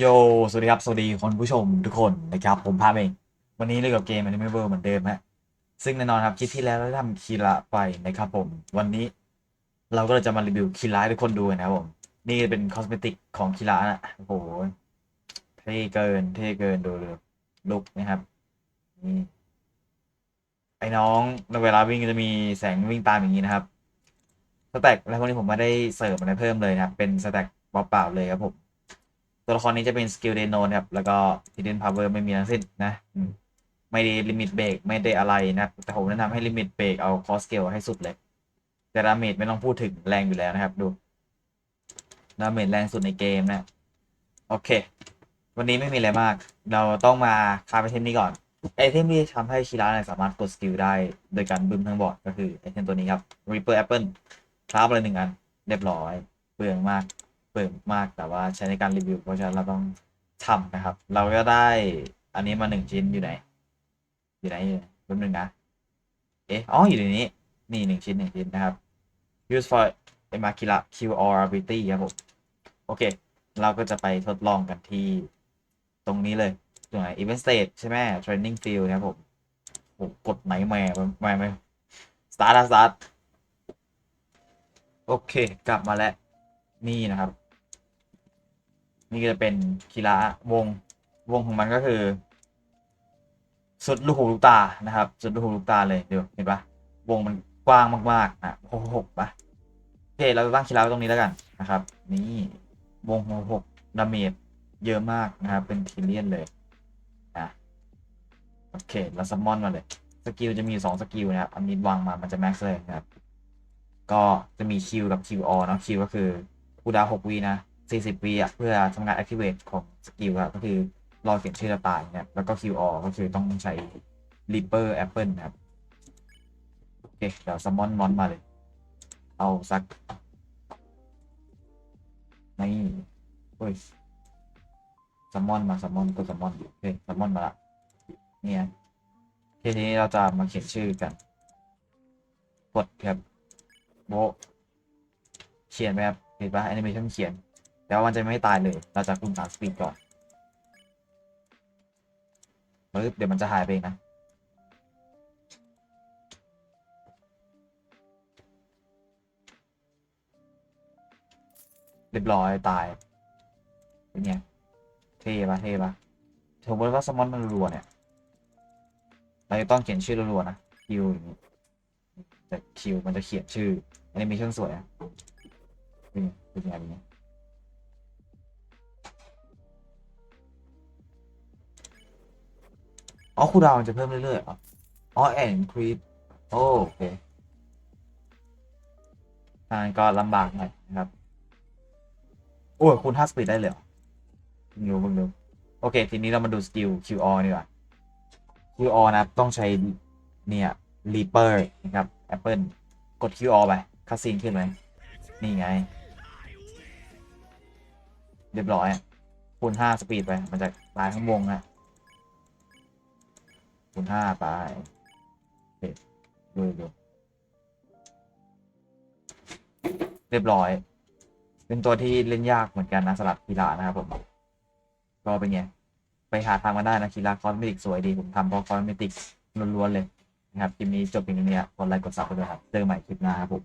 โย สวัสดีครับ สวัสดีคุณผู้ชมทุกคนนะครับผมพาเอง วันนี้เล่นกับเกม Anime World เหมือนเดิมฮะ ซึ่งแน่นอนครับคลิปที่แล้วเราทำคีระไปนะครับผม วันนี้เราก็จะมารีวิวคีระให้ทุกคนดูนะครับผม นี่เป็นคอสเมติกของคีระนะโอ้โห เท่เกิน เท่เกินดูเลยลุกนะครับ นี่ไอ้น้องในเวลาวิ่งจะมีแสงวิ่งตามอย่างนี้นะครับ สแต็กแล้วพวกนี้ผมไม่ได้เสร์ฟอะไรเพิ่มเลยนะครับ เป็นสแต็กเปล่าๆเลยครับผม ตัวละครนี้จะเป็นสกิลเดโนนครับ แล้วก็ hidden power ไม่มีทั้งสิ้นนะไม่ได้ลิมิตเบรกไม่ได้อะไรนะแต่ผมแนะนำให้ลิมิตเบรกเอาคอสเกลให้สุดเลย แต่ดาเมจไม่ต้องพูดถึงแรงอยู่แล้วนะครับ ดูดาเมจแรงสุดในเกมนะ โอเค วันนี้ไม่มีอะไรมาก เราต้องมาคาไอเทมนี้ก่อนไอเทมที่ทำให้ชิระสามารถกดสกิลได้โดยการบึ้มทั้งบอร์ดก็คือไอเทมตัวนี้ครับ Reaper Apple คราฟเลยหนึ่งอันเรียบร้อยเปลืองมาก เปลืองมากแต่ว่าใช้ในการรีวิว เพราะฉะนั้นเราต้องทำนะครับ เราก็ได้อันนี้มาหนึ่งชิ้นอยู่ไหน อยู่ไหนอยู่ไหนแป๊บนึงนะ เอ๊ะอ๋ออยู่ในนี้ นี่หนึ่งชิ้นหนึ่งชิ้นนะครับ use for e m a k i r a QR ability ครับผม โอเค เราก็จะไปทดลองกันที่ตรงนี้เลยตรงไหน event stage ใช่ไหม training field นะครับผมโอ้กดไหนแม่แม่แม่ start start โอเค กลับมาแล้ว นี่นะครับ นี่ก็จะเป็นคีระวงวงของมันก็คือ สุดลูกหูลูกตานะครับ สุดลูกหูลูกตาเลยเดี๋ยวเห็นปะวงมันกว้างมากๆอะหกหกปะโอเคเราตั้งคีระไว้ตรงนี้แล้วกันนะครับ นี่วงหกหกดาเมจเยอะมากนะครับ เป็นทีเลียนเลยนะโอเคเราซัมมอนมาเลยสกิลจะมีอยู่สองสกิลนะครับ อันนี้วางมามันจะแม็กซ์เลยนะครับ ก็จะมี Q กับ QR เนอะ Q ก็คือคูดาวน์6วีนะ 40วีอะเพื่อทำงาน activate ของสกิลครับก็คือรอเขียนชื่อเราตายนะครับแล้วก็ QR ก็คือต้องใช้ Reaper Apple นะครับ โอเค เดี๋ยวซัมมอนมอนมาเลย เอาสักนี่เฮ้ยซัมมอนมาซัมมอนก็ซัมมอนโอเคซัมมอนมาละเนี่ยทีนี้เราจะมาเขียนชื่อกัน กดครับโบเขียนไหมครับเห็นปะแอนิเมชันเขียน แต่ว่ามันจะไม่ตายเลย เราจะคุมสามสปีดก่อนปึ๊บเดี๋ยวมันจะหายไปเองนะเรียบร้อยตายเป็นไงเท่ปะเท่ปะถือว่าสมอนมันรัวเนี่ย เราจะต้องเขียนชื่อรัวๆนะคิวอย่างนี้แต่คิวมันจะเขียนชื่อแอนิเมชันสวยอะเป็นไงเป็นไงเป็นไง อ๋อคูดาวจะเพิ่มเรื่อยๆหรออ๋อแอนครีดโอเคทางนก็ลำบากหน่อยนะครับ โอ้ยคูณห้าสปีดได้เลยเหรอเพิ่งรู้เพิ่งรู้โอเค ทีนี้เรามาดูสกิล QR ดีกว่า QR นะครับ ต้องใช้เนี่ย Reaper นะครับ Apple กด QR ไปคาซีนขึ้นไหมนี่ไง เรียบร้อยคูณห้าสปีดไป มันจะตายทั้งวงนะ คูณห้าไปโอเคดูดูเรียบร้อย เป็นตัวที่เล่นยากเหมือนกันนะสลับกีฬานะครับผมก็เป็นไง ไปหาทำมาได้นะกีฬาคอสเมติกสวยดี ผมทำเพราะคอสเมติกล้วนๆเลยนะครับคลิปนี้จบเพียงเท่านี้กดไลค์กดซับไปด้วยครับเจอใหม่คลิปหน้าครับผม